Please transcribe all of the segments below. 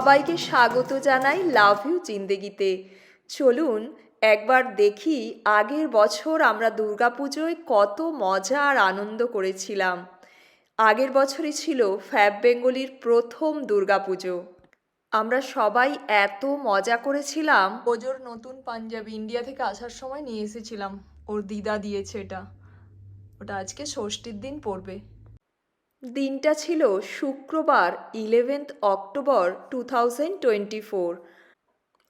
সবাইকে স্বাগত জানাই লাভ ইউ জিন্দেগিতে। চলুন, একবার দেখি আগের বছর আমরা দুর্গাপুজোয় কত মজা আর আনন্দ করেছিলাম। আগের বছরই ছিল ফ্যাব বেঙ্গলির প্রথম দুর্গাপুজো। আমরা সবাই এত মজা করেছিলাম। ওজোর নতুন পাঞ্জাবি ইন্ডিয়া থেকে আসার সময় নিয়ে এসেছিলাম। ওর দিদা দিয়েছে এটা। ওটা আজকে ষষ্ঠীর দিন পড়বে। দিনটা ছিল শুক্রবার eleventh October two thousand twenty four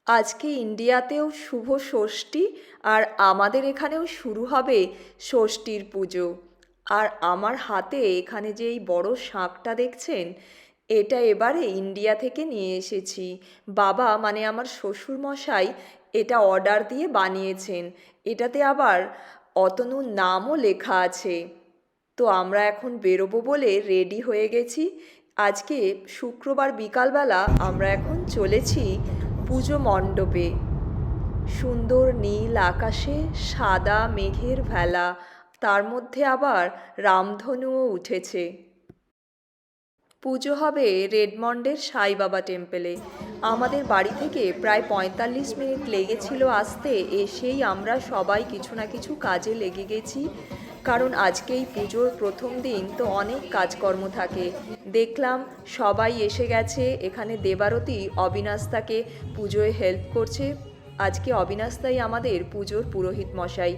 আজকে ইন্ডিয়াতেও শুভ ষষ্ঠী আর আমাদের এখানেও শুরু হবে ষষ্ঠীর পুজো। আর আমার হাতে এখানে যে এই বড় শাঁখটা দেখছেন, এটা এবারে ইন্ডিয়া থেকে নিয়ে এসেছি। বাবা মানে আমার শ্বশুর মশাই এটা অর্ডার দিয়ে বানিয়েছেন। এটাতে আবার অতনুর নামও লেখা আছে। তো আমরা এখন বেরোবো বলে রেডি হয়ে গেছি। আজকে শুক্রবার বিকালবেলা আমরা এখন চলেছি পুজো মণ্ডপে। সুন্দর নীল আকাশে সাদা মেঘের ভেলা, তার মধ্যে আবার রামধনুও উঠেছে। পুজো হবে রেডমন্ডের সাই বাবা টেম্পেলে। আমাদের বাড়ি থেকে প্রায় পঁয়তাল্লিশ মিনিট লেগেছিল আসতে, এসেই আমরা সবাই কিছু না কিছু কাজে লেগে গেছি। কারণ আজকেই পুজোর প্রথম দিন, তো অনেক কাজকর্ম থাকে। দেখলাম সবাই এসে গেছে, এখানে দেবারতী অবিনাশতাকে পুজোয় হেল্প করছে। আজকে অবিনাশতাই আমাদের পুজোর পুরোহিত মশাই।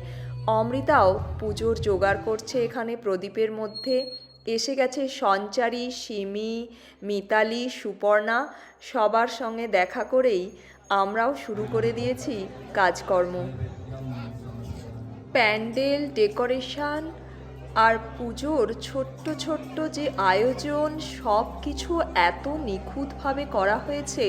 অমৃতাও পুজোর জোগাড় করছে এখানে প্রদীপের মধ্যে। এসে গেছে সঞ্চারী, সিমি, মিতালি, সুপর্ণা, সবার সঙ্গে দেখা করেই আমরাও শুরু করে দিয়েছি কাজকর্ম। প্যান্ডেল, ডেকোরেশন আর পুজোর ছোট্ট ছোট্ট যে আয়োজন, সব কিছু এত নিখুঁতভাবে করা হয়েছে,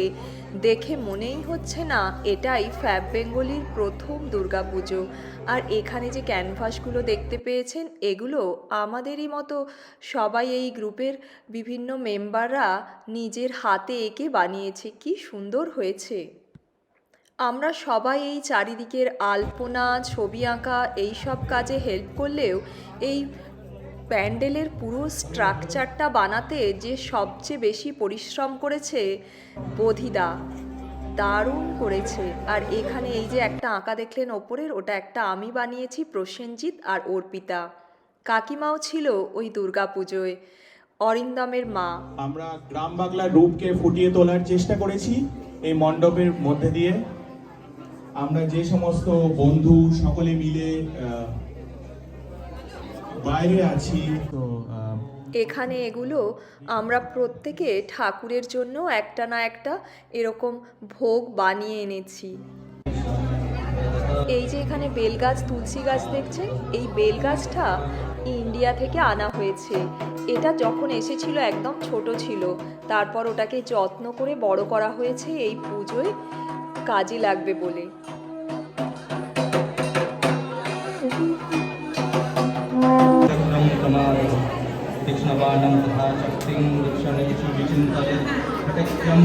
দেখে মনেই হচ্ছে না, এটাই ফ্যাব বেঙ্গলির প্রথম দুর্গাপুজো আর এখানে যে ক্যানভাসগুলো দেখতে পেয়েছেন, এগুলো আমাদেরই মতো সবাই এই গ্রুপের বিভিন্ন মেম্বাররা নিজের হাতে এঁকে বানিয়েছে। কি সুন্দর হয়েছে! আমরা সবাই এই চারিদিকের আলপনা, ছবি আঁকা এই সব কাজে হেল্প করলেও এই প্যান্ডেলের পুরো স্ট্রাকচারটা বানাতে যে সবচেয়ে বেশি পরিশ্রম করেছে বোধিদা, দারুণ করেছে। আর এখানে এই যে একটা আঁকা দেখলেন ওপরের, ওটা একটা আমি বানিয়েছি প্রসেনজিৎ আর অর্পিতা। কাকিমাও ছিল ওই দুর্গা পুজোয় অরিন্দমের মা। আমরা গ্রাম বাংলার রূপকে ফুটিয়ে তোলার চেষ্টা করেছি এই মণ্ডপের মধ্যে দিয়ে। আমরা যে সমস্ত বন্ধু সকলে মিলে বাইরে আছি। তো এখানে এগুলো আমরা প্রত্যেকে ঠাকুরের জন্য একটা না একটা এরকম ভোগ বানিয়ে এনেছি। এই যে এখানে বেলগাছ তুলসী গাছ দেখছেন? এই বেলগাছটা ইন্ডিয়া থেকে আনা হয়েছে। এটা যখন এসেছিল একদম ছোট ছিল। তারপর ওটাকে যত্ন করে বড় করা হয়েছে এই পুজোয়। কাজে লাগবে বলে चक्रं प्रमादं तीक्ष्णबाणं तथा शक्तिं दक्षिणेषु विचिन्तये घटक्यं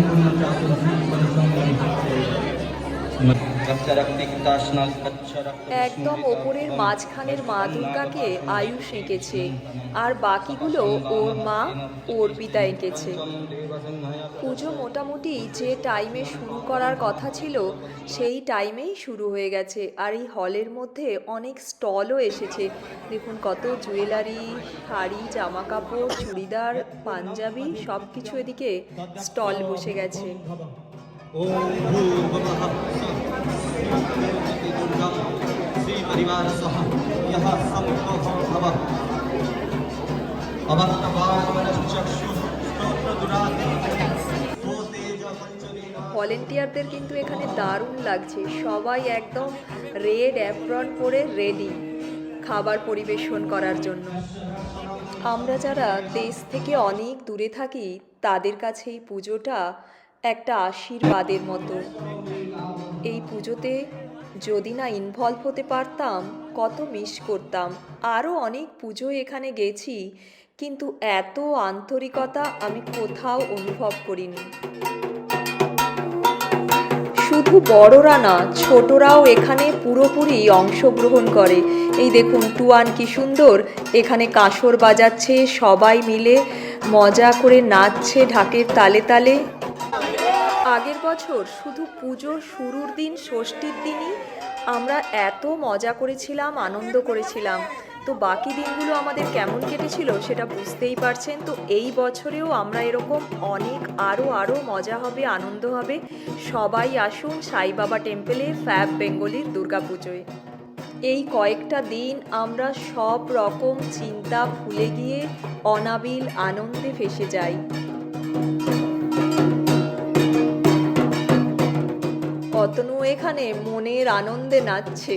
একদম ওপরের মাঝখানের মা দুর্গাকে আয়ুষ এঁকেছে, আর বাকিগুলো ওর মা অর্পিতা এঁকেছে। পুজো মোটামুটি যে টাইমে শুরু করার কথা ছিল, সেই টাইমেই শুরু হয়ে গেছে, আর এই হলের মধ্যে অনেক স্টলও এসেছে। দেখুন কত জুয়েলারি, শাড়ি জামা কাপড় চুড়িদার, পাঞ্জাবি সব কিছু এদিকে স্টল বসে গেছে। ॐ भूर्भुवः दुर्गं श्रीपरिवारसह यः सम्भवः भवः अवक्तवामनश्चक्षुस्तोत्रदुराते ভলেন্টিয়ারদের কিন্তু এখানে দারুণ লাগছে সবাই একদম রেড অ্যাপ্রন পরে রেডি খাবার পরিবেশন করার জন্য আমরা যারা দেশ থেকে অনেক দূরে থাকি তাদের কাছে এই পুজোটা একটা আশীর্বাদের মতো। এই পুজোতে যদি না ইনভলভ হতে পারতাম, কত মিস করতাম। আরও অনেক পুজো এখানে গেছি, কিন্তু এত আন্তরিকতা আমি কোথাও অনুভব করিনি। শুধু বড়রা না, ছোটরাও এখানে পুরোপুরি অংশগ্রহণ করে। এই দেখুন, টুয়ান কি সুন্দর। এখানে কাঁসর বাজাচ্ছে, সবাই মিলে মজা করে নাচছে ঢাকের তালে তালে। আগের বছর শুধু পুজোর শুরুর দিন, ষষ্ঠীর দিনই আমরা এত মজা করেছিলাম, আনন্দ করেছিলাম। তো বাকি দিনগুলো আমাদের কেমন কেটেছিল সেটা বুঝতেই পারছেন। তো এই বছরেও আমরা এরকম অনেক আরও আরও মজা হবে, আনন্দ হবে। সবাই আসুন সাই বাবা টেম্পেলে, ফ্যাব বেঙ্গলির দুর্গাপুজোয় এই কয়েকটা দিন আমরা সব রকম চিন্তা ভুলে গিয়ে অনাবিল আনন্দে ভেসে যাই। অতনু এখানে মনের আনন্দে নাচছে।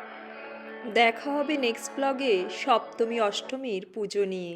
দেখা হবে নেক্সট ব্লগে সপ্তমী অষ্টমীর পুজো নিয়ে।